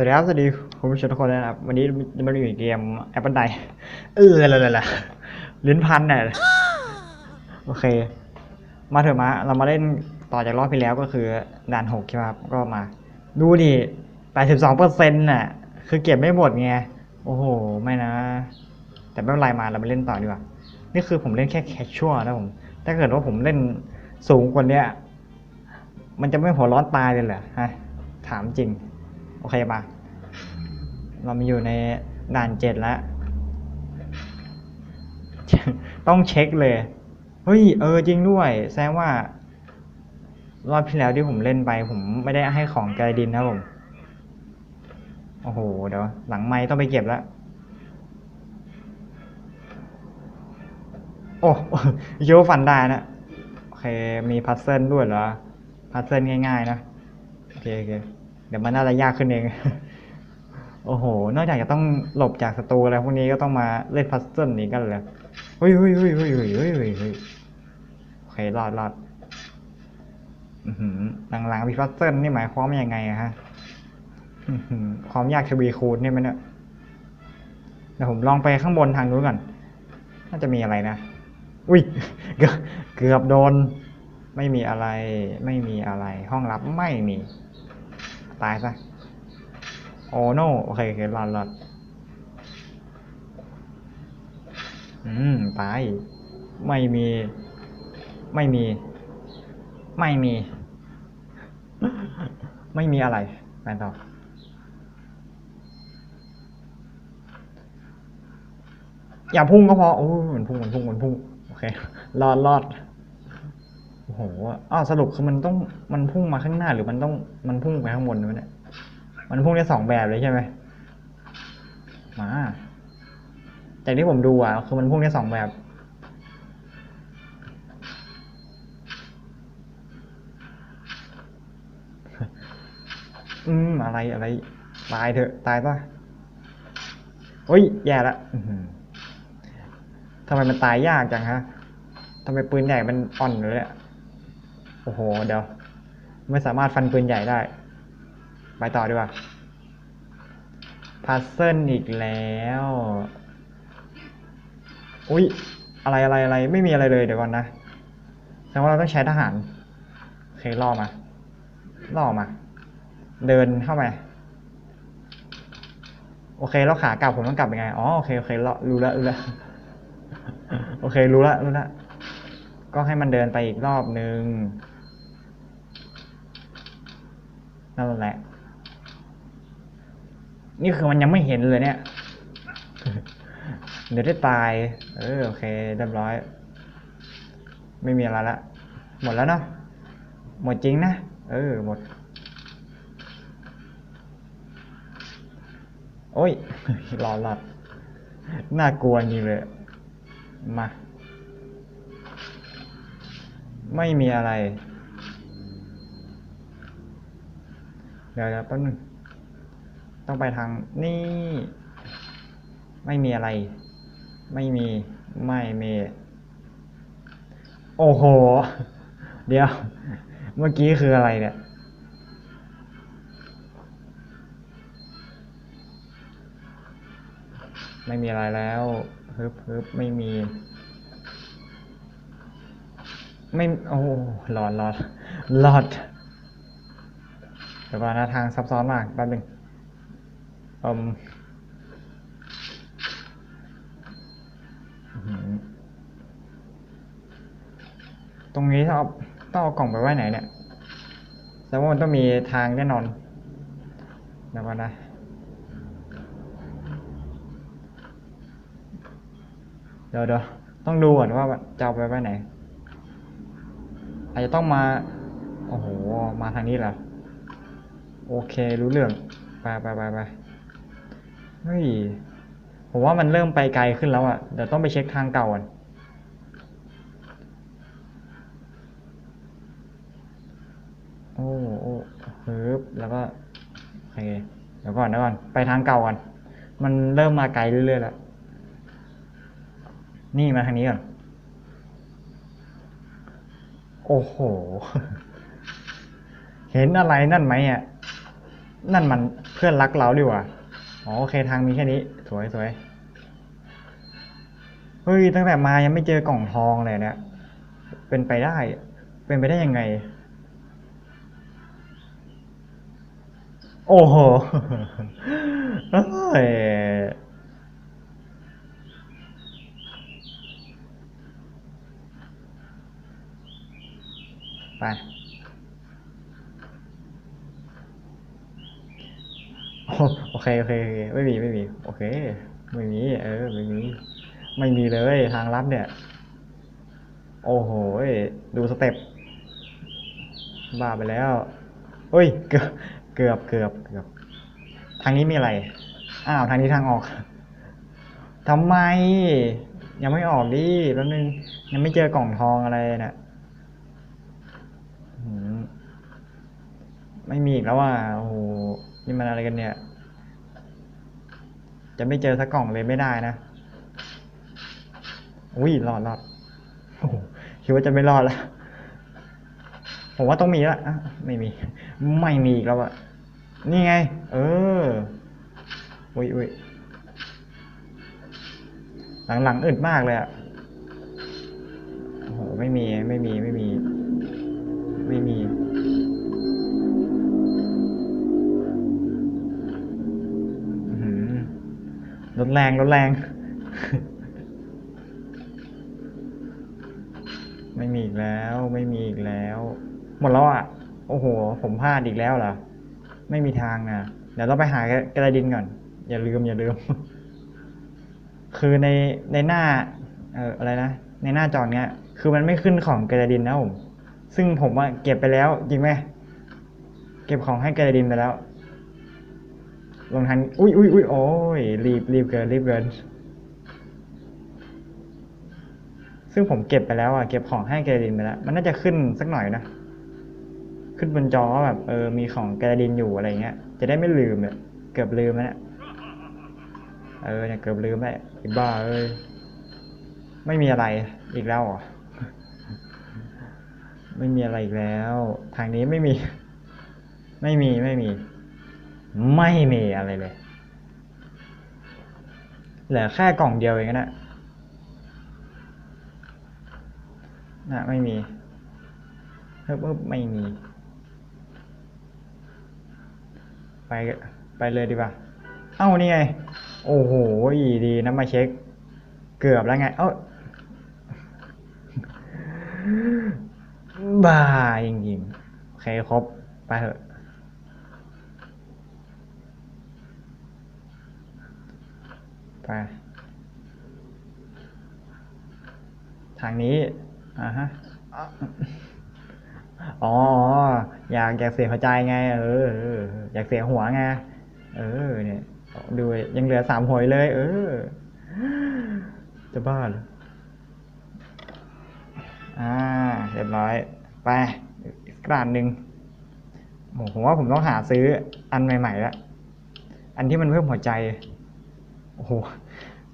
วัสดีครับ สวัสดีคุณผู้ชมทุกคนนะครับ วันนี้มันอยู่ในเกมแอปเปิลไดเอออะไรอะไรลิ้นพันน่ะโอเค มาเถอะมา เรามาเล่นต่อจากรอบที่แล้วก็คือด่านหกใช่ไหมครับ ก็มา ดูดิแปดสิบสองเปอร์เซ็นต์น่ะ คือเก็บไม่หมดไง โอ้โห ไม่นะ แต่ไม่เป็นไรมา เรามาเล่นต่อดีกว่า นี่คือผมเล่นแค่แคชชัวนะผม ถ้าเกิดว่าผมเล่นสูงกว่านี้มันจะไม่หัวร้อนตายเลยเหรอฮะ ถามจริง โอเคมา เรามาอยู่ในด่านเจ็ดแล้ว ต้องเช็คเลย เฮ้ย เออจริงด้วย แสดงว่า รอบที่แล้วที่ผมเล่นไป ผมไม่ได้ให้ของไกดินนะผม โอ้โห เดี๋ยว หลังไม้ต้องไปเก็บแล้วโอ้คิดว่ฟันได้นะ โอเค มีพัซเซิลด้วยเหรอ พัซเซิลง่ายๆนะ โอเคโอเค เดี๋ยวมันน่าจะยากขึ้นเอง โอ้โห นอกจากจะต้องหลบจากศัตรูแล้วพวกนี้ก็ต้องมาเล่นพัซเซิลนี้กันเลยเฮ้ยเฮ้ยเฮ้ยเฮ้ยเฮ้ยเฮ้ยเฮ้ยโอเครอดรอดหลังๆมีพัซเซิลนี่หมายความว่ายังไงอะฮะความยากทวีคูณนี่ไหมเนี่ยเดี๋ยวผมลองไปข้างบนทางนู้นก่อน น่าจะมีอะไรนะ อุ้ย เกือบโดน ไม่มีอะไร ไม่มีอะไร ห้องลับไม่มี ตายซะ โอ้โนโอเคโอเครอดรอดอืมตายไม่มี ไม่มี ไม่มี ไม่มีอะไรไปต่ออย่าพุ่งก็พอโอ้มันพุ่งมันพุ่งมันพุ่งโอเครอดรอดโอ้โหอ้าวสรุปคือมันต้องมันพุ่งมาข้างหน้าหรือมันต้องมันพุ่งไปข้างบนวะเนี่ย มันพุ่งได้สองแบบเลยใช่ไหมมา จากที่ผมดูอะคือมันพุ่งได้สองแบบอืมอะไรอะไร ตายเถอะ ตายป่ะเฮ้ยแย่ละทำไมมันตายยากจังฮะทำไมปืนใหญ่มันอ่อนเลยอะโอ้โห เดี๋ยว ไม่สามารถฟันปืนใหญ่ได้ ไปต่อดีกว่าพัซเซิลอีกแล้ว อุ๊ยอะไรอะไรอะไรไม่มีอะไรเลยเดี๋ยวก่อนนะแสดงว่าเราต้องใช้ทหารโอเคล่อมาล่อมา เดินเข้ามาโอเคแล้วขากลับผมต้องกลับยังไงอ๋อโอเคโอเคละรู้แล้วรู้แล้วโอเครู้แล้วรู้แล้วก็ให้มันเดินไปอีกรอบนึงนั่นแหละ นี่คือมันยังไม่เห็นเลยเนี่ย เดี๋ยวได้ตาย เออโอเคเรียบร้อย ไม่มีอะไรละ หมดแล้วเนาะ หมดจริงนะ เออหมด โอ้ยรอดรอดน่ากลัวจริงเลย มา ไม่มีอะไร เดี๋ยวเดี๋ยวแป๊บนึง ต้องไปทางนี่ ไม่มีอะไร ไม่มี ไม่มี โอ้โห เดี๋ยว เมื่อกี้คืออะไรเนี่ย ไม่มีอะไรแล้วฮึบฮึบไม่มี ไม่ โอ้หลอดหลอดหลอดเดี๋ยวก่อนนะทางซับซ้อนมากแป๊บหนึง อืมตรงนี้ต้องเอาต้องเอากล่องไปไว้ไหนเนี่ยแต่ว่ามันต้องมีทางแน่นอนเดี๋ยวก่อนนะเดี๋ยวเดี๋ยวต้องดูก่อนว่าจะเอาไปไว้ไหน อาจจะต้องมา โอ้โห มาทางนี้เหรอ โอเครู้เรื่อง ไปไปไปไป เฮ้ยผมว่ามันเริ่มไปไกลขึ้นแล้วอะ่ะเดี๋ยวต้องไปเช็คทางเก่าก่อนโอ้โอ้ฮึบแล้วก็โอเคเดี๋ยวก่อนเดี๋ยวก่อนไปทางเก่าก่อนมันเริ่มมาไกลเรื่อยๆแล้วนี่มาทางนี้ก่อนโอ้โห เห็นอะไรนั่นไหมอะ นั่นมันเพื่อนรักเราดีกว่า อ๋อโอเคทางมีแค่นี้ สวยสวยเฮ้ยตั้งแต่มายังไม่เจอกล่องทองเลยเนี่ย เป็นไปได้ เป็นไปได้ยังไง โอ้โหเอ้ยไป โอโอ เคโอเคโอเคไม่มีไม่มี โอเค ไม่มี เออไม่มีไม่มีเลยทางลับเนี่ย โอ้โหดูสเต็ปบ้าไปแล้วเฮ้ย เกือบเกือบเกือบเกือบทางนี้มีอะไร อ้าวทางนี้ทางออกทำไม ยังไม่ออกดิแป๊บนึง ยังไม่เจอกล่องทองอะไรนี่ยอื้อหือไม่มีอีกแล้วอะโอ้โหนี่มันอะไรกันเนี่ย จะไม่เจอสักกล่องเลยไม่ได้นะอุ้ยรอดรอดโอ้คิดว่าจะไม่รอดแล้วผมว่าต้องมีละไม่มี ไม่มีอีกแล้วอะนี่ไง เอออุ้ยอุ้ยหลังๆอึดมากเลยอะโอ้โหไม่มีไม่มีไม่มี รถแรงรถแรง ไม่มีอีกแล้วไม่มีอีกแล้ว หมดแล้วอะ โอ้โห ผมพลาดอีกแล้วเหรอ ไม่มีทางนะเดี๋ยวเราไปหากระดินก่อน อย่าลืมอย่าลืม คือในในหน้า เอ่ออะไรนะ ในหน้าจอเนี้ย คือมันไม่ขึ้นของกระดินนะผมซึ่งผมว่าเก็บไปแล้วจริงไหมเก็บของให้กระดาดินไปแล้ว ลงทางอุ้ยอุ้ยอุ้ยโอ้ยรีบรีบเกินรีบเกินซึ่งผมเก็บไปแล้วอะเก็บของให้แกดินไปแล้ว มันน่าจะขึ้นสักหน่อยนะ ขึ้นบนจอแบบเออมีของแกดินอยู่อะไรเงี้ย จะได้ไม่ลืมเนี่ยเกือบลืมแล้วเนี่ยเออเนี่ยเกือบลืมแล้วไอ้บ้าเอ้ยไม่มีอะไรอีกแล้วเหรอไม่มีอะไรอีกแล้ว ทางนี้ไม่มี ไม่มีไม่มี ไม่มีอะไรเลย เหลือแค่กล่องเดียวเองนะนะไม่มีเฮ้ยไม่มี ไปไปเลยดีกว่า เอ้านี่ไง โอ้โหดีนะมาเช็ค เกือบแล้วไง เอ้าบ้าจริงๆโอเคครบ ไปเถอะ ไป ทางนี้อ่าฮะอ๋อ อยากอยากเสียหัวใจไง เออ อยากเสียหัวไง เออ เนี่ย ดูยังเหลือสามหวยเลย เออ จะบ้าเหรออ่า เรียบร้อย ไปอีกกระดานหนึ่งผมว่าผมต้องหาซื้ออันใหม่ๆแล้ว อันที่มันเพิ่มหัวใจ โอ้โห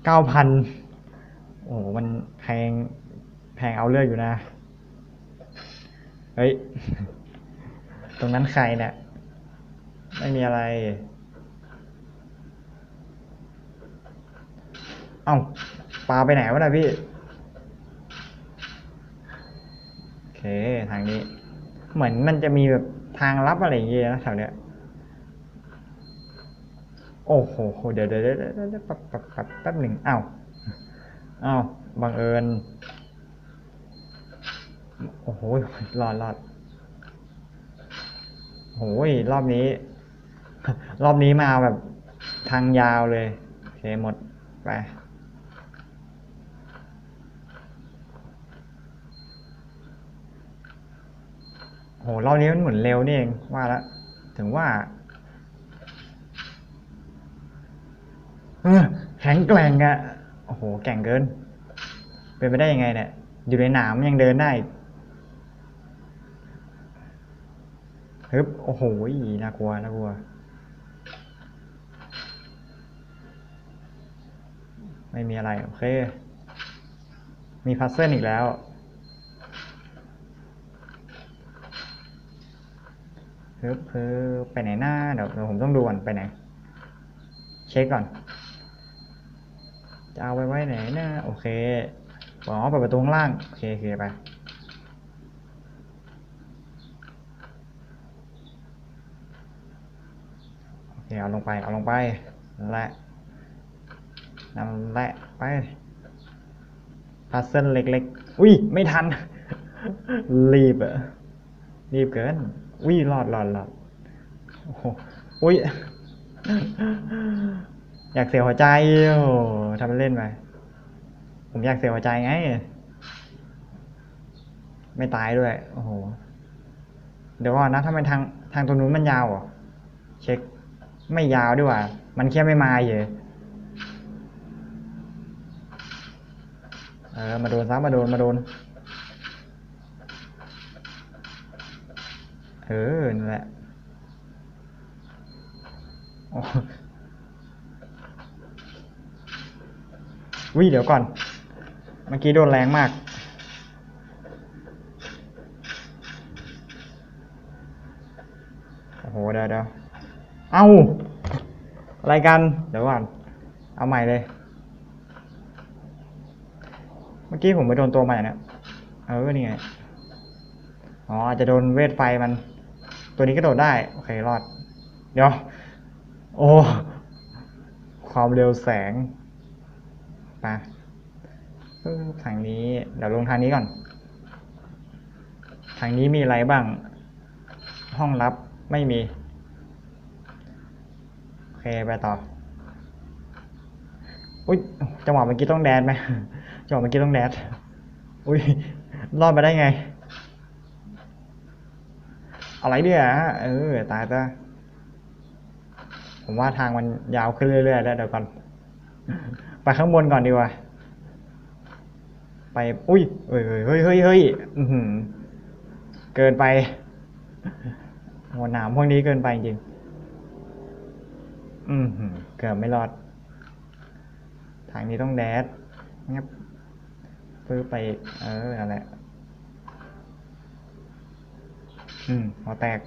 เก้าพันโอ้โหมันแพงแพงเอาเลือกอยู่นะ เฮ้ย ตรงนั้นใครเนี่ย ไม่มีอะไร เอ้าปลาไปไหนวะนะพี่ โอเค ทางนี้ เหมือนมันจะมีแบบทางลับอะไรอย่างเงี้ยนะแถวเนี้ย โอ้โหเดี๋ยวเดี๋ยวเดี๋ยวเดี๋ยวป๊บป๊บป๊บแป๊บหนึ่งอ้าวอ้าวบังเอิญโอ้โหรอดรอดโอ้ยรอบนี้ รอบนี้มาแบบทางยาวเลยเคหมดไปโหรอบนี้มันเหมือนเร็วนี่เองว่าแล้วถึงว่า เออแข็งแกร่งอะโอ้โหแกร่งเกิน เป็นไปได้ยังไงเนี่ยอยู่ในหนามยังเดินได้ฮึบโอ้โหน่ากลัวน่ากลัวไม่มีอะไรโอเค มีพัซเซิลอีกแล้ว เพิ่เพิ่ไปไหนหน้าเดี๋ยวผมต้องดูก่อนไปไหน เช็คก่อน จะเอาไปไว้ไหนนะโอเคอ๋อเปิดประตูข้างล่าง โอเคโอเคไปโอเคเอาลงไป เอาลงไปแหละนั่นแหละไปพัซเซิลเล็กๆ อุ้ย ไม่ทัน รีบอะรีบเกิน อุ้ยรอดรอดรอดโอ้โหอุ้ย อยากเสียหัวใจโอ้โหทำเป็นเล่นไปผมอยากเสียหัวใจไง ไม่ตายด้วย โอ้โห เดี๋ยวก่อนนะทำไมทางทางตรงนู้นมันยาวเหรอเช็ค ไม่ยาวด้วยว่า มันแค่ไม่มาเฉยเออ มาโดนซะมาโดน มาโดน เออ นั่นแหละ โอ้วิเดี๋ยวก่อน เมื่อกี้โดนแรงมาก โอ้โหเดี๋ยวเดี๋ยวเอาอะไรกัน เดี๋ยวก่อน เอาใหม่เลย เมื่อกี้ผมไปโดนตัวใหม่นี่ยเออนี่ไง อ๋ออาจจะโดนเวทไฟมัน ตัวนี้ก็โดดได้ โอเค รอด เดี๋ยว โอ้ ความเร็วแสง ไปปึ๊บทางนี้ เดี๋ยวลงทางนี้ก่อน ทางนี้มีอะไรบ้าง ห้องลับไม่มี โอเคไปต่อ อุ้ยจังหวะเมื่อกี้ต้องแดนไหมจังหวะเมื่อกี้ต้องแดด อุ้ยรอดมาได้ไง อะไรเนี่ยเออ ตายซะผมว่าทางมันยาวขึ้นเรื่อยๆแล้วเดี๋ยวก่อน ไปข้างบนก่อนดีกว่า ไป อุ้ยเฮ้ยเฮ้ยเฮ้ยเฮ้ยเกินไปหัวหนามพวกนี้เกินไปจริง อืมหือเกือบไม่รอด ทางนี้ต้องแดดงับปื้อไป เออนั่นแหละ อืมหัวแตก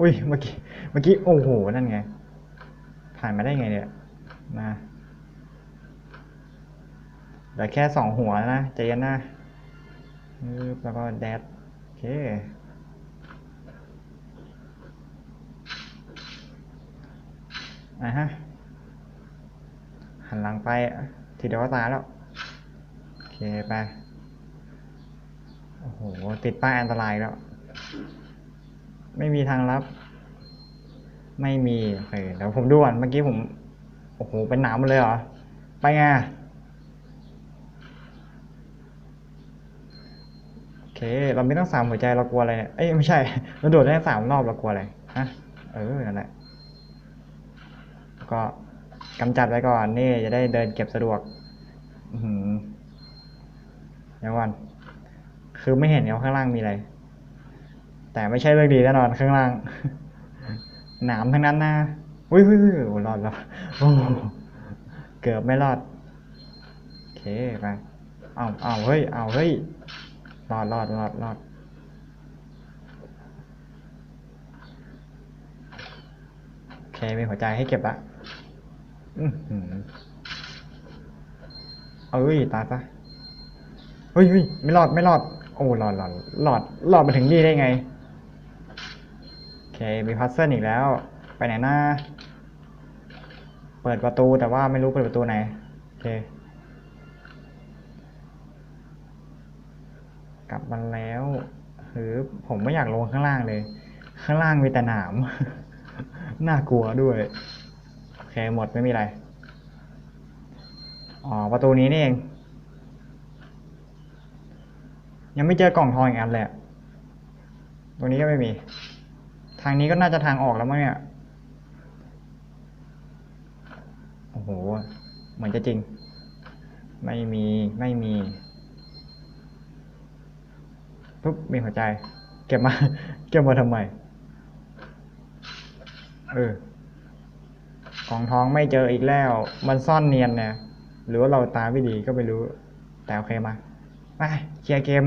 อุ้ย เมื่อกี้ เมื่อกี้ โอ้โห นั่นไง ผ่านมาได้ไงเนี่ย มาเหลือแค่สองหัวนะใจเย็นนะแล้วก็แดดโอเคอะฮะ หันหลังไป ทีเดียวก็ตายแล้ว โอเค ไป โอ้โห ติดป้ายอันตรายแล้ว ไม่มีทางลับ ไม่มีโอเคเดี๋ยวผมดูก่อนเมื่อกี้ผมโอ้โหเป็นหนามหมดเลยเหรอ ไปไงโอเค เราไม่ต้องสามหัวใจเรากลัวอะไรเนี่ยเอ้ยไม่ใช่เราโดดได้สามรอบเรากลัวอะไรฮะเออนั่นแหละก็กำจัดไว้ก่อนนี่จะได้เดินเก็บสะดวกอือหือเดี๋ยวก่อนคือไม่เห็นว่าข้างล่างมีอะไร แต่ไม่ใช่เรื่องดีแน่นอนข้างล่าง หนามทั้งนั้นนะอุ้ยอุ้ยอุ้ยโอ้รอดแล้วเกือบไม่รอด โอเคไปเอาเอาเฮ้ย เอาเฮ้ย รอดรอดรอดรอดโอเคมีหัวใจให้เก็บละอือหือเอ้ย ตายซะ เฮ้ยเฮ้ยไม่รอด ไม่รอด โอ้รอดรอดรอดรอดมาถึงนี่ได้ไง มีพัซเซิลอีกแล้ว ไปไหนหน้า เปิดประตูแต่ว่าไม่รู้เปิดประตูไหน โอเค กลับมาแล้วคือผมไม่อยากลงข้างล่างเลย ข้างล่างมีแต่หนาม น่ากลัวด้วย โอเคหมดไม่มีอะไร อ๋อ ประตูนี้นี่เอง ยังไม่เจอกล่องทองอีกอันเลยอะตรงนี้ก็ไม่มี ทางนี้ก็น่าจะทางออกแล้วมั้งเนี่ย โอ้โห เหมือนจะจริง ไม่มี ไม่มีปุ๊บมีหัวใจ เก็บมา เก็บมาทำไม เออ ของท้องไม่เจออีกแล้ว มันซ่อนเนียนเนี่ย หรือว่าเราตาไม่ดีก็ไม่รู้ แต่โอเคมา ไปเคลียร์เกม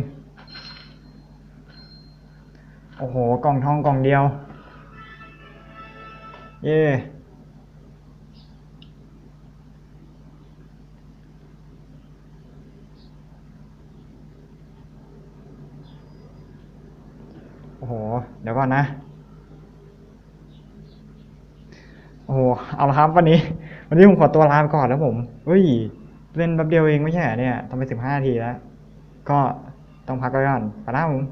โอ้โห กล่องทองกล่องเดียว เย่โอ้โห เดี๋ยวก่อนนะ โอ้โห เอาละครับวันนี้ วันนี้ผมขอตัวลาไปก่อนแล้วผมเฮ้ย เล่นแป๊บเดียวเองไม่ใช่เนี่ยทำไปสิบห้านาทีแล้ว ก็ต้องพักก่อนไปแล้วผม